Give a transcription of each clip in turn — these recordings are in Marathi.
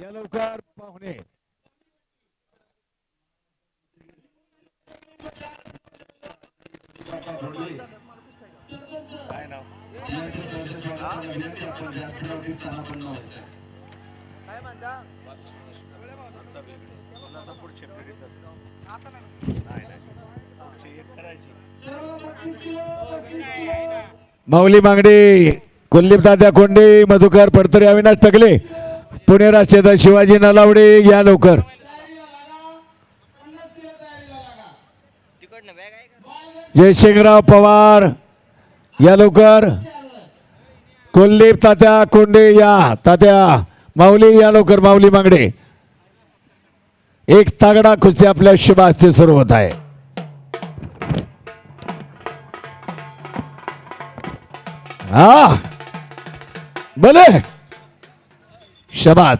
या लवकर पाहुणे. माऊली मांगडे कुलदीप दादा कोंडे मधुकर पडतरे अविनाश टकले पुणे राष्ट्रीय शिवाजी नलावडे या लवकर. जयसिंगराव पवार या लवकर. कुलदीप तात्या कोंडे या. तात्या माऊली या लवकर माऊली मांगडे. एक तागडा कुस्ती आपल्या शुभ हस्ते सुरू होत आहे. हा. बोले. शबाज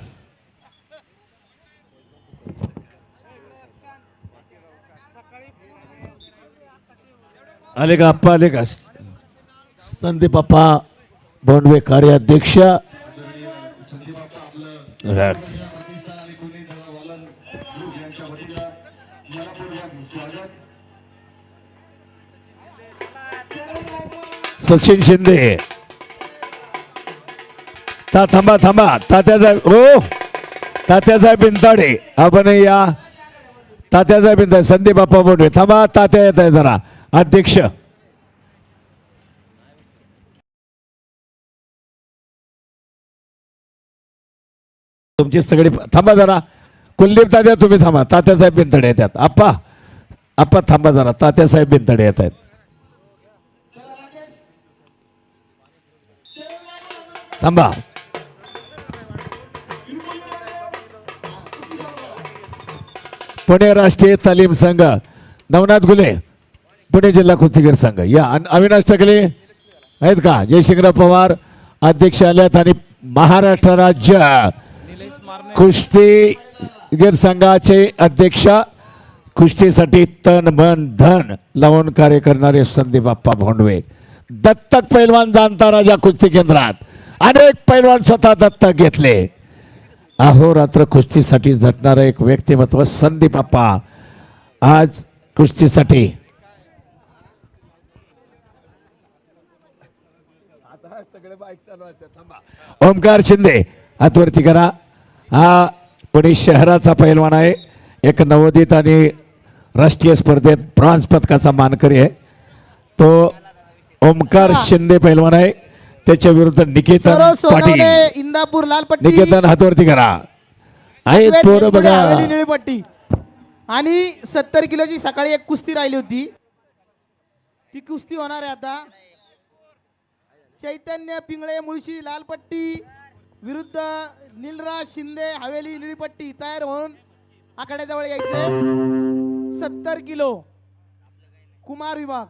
आप्पा आले का संदीप अप्पा बोंडवे कार्याध्यक्ष सचिन शिंदे ता थांबा थांबा. तात्यासाहेब हो. तात्यासाहेब बिंताडे आपण या. तात्याचा बिंताडे संदीप बाप्पा बोटवे थांबा तात्या येत आहे जरा. अध्यक्ष. तुमची सगळी थांबा जरा. कुलदीप तात्या तुम्ही थांबा. तात्यासाहेब बिनतडे येतात आप्पा. आप्पा थांबा जरा. तात्यासाहेब बिंतडे येत आहेत. थांबा. पुणे राष्ट्रीय तालीम संघ नवनाथ गुले पुणे जिल्हा कुस्तीगीर संघ. या अन- अविनाश टकले आहेत का? जयशिंगराव पवार अध्यक्ष आल्यात आणि महाराष्ट्र राज्य कुस्तीगीर संघाचे अध्यक्ष कुस्तीसाठी तन मन धन लावून कार्य करणारे संदीप बाप्पा भोंडवे. दत्तक पैलवान जाणता राजा कुस्ती केंद्रात. अनेक पैलवान स्वतः दत्तक घेतले. अहोरात्र कुस्तीसाठी झटणारं एक व्यक्तिमत्व संदीप आप्पा. आज कुस्तीसाठी. ओमकार शिंदे हातवरती करा. हा पुणे शहराचा पैलवान आहे. एक नवोदित आणि राष्ट्रीय स्पर्धेत ब्रॉन्झ पदकाचा मानकरी आहे. तो ओमकार शिंदे पैलवान आहे. त्याच्या विरुद्ध निकेतन पाटील. इंदापूर लालपट्टी निकेतन हातवरती करा. आहेत वेद पोरं बघा. हवेली निळीपट्टी आणि सत्तर किलोची सकाळी एक कुस्ती राहिली होती. ती कुस्ती होणार आहे आता. चैतन्य पिंगळे मुळशी लालपट्टी विरुद्ध निलराज शिंदे हवेली निळीपट्टी तयार होऊन आखाड्याजवळ यायचे सत्तर किलो. कुमार विभाग.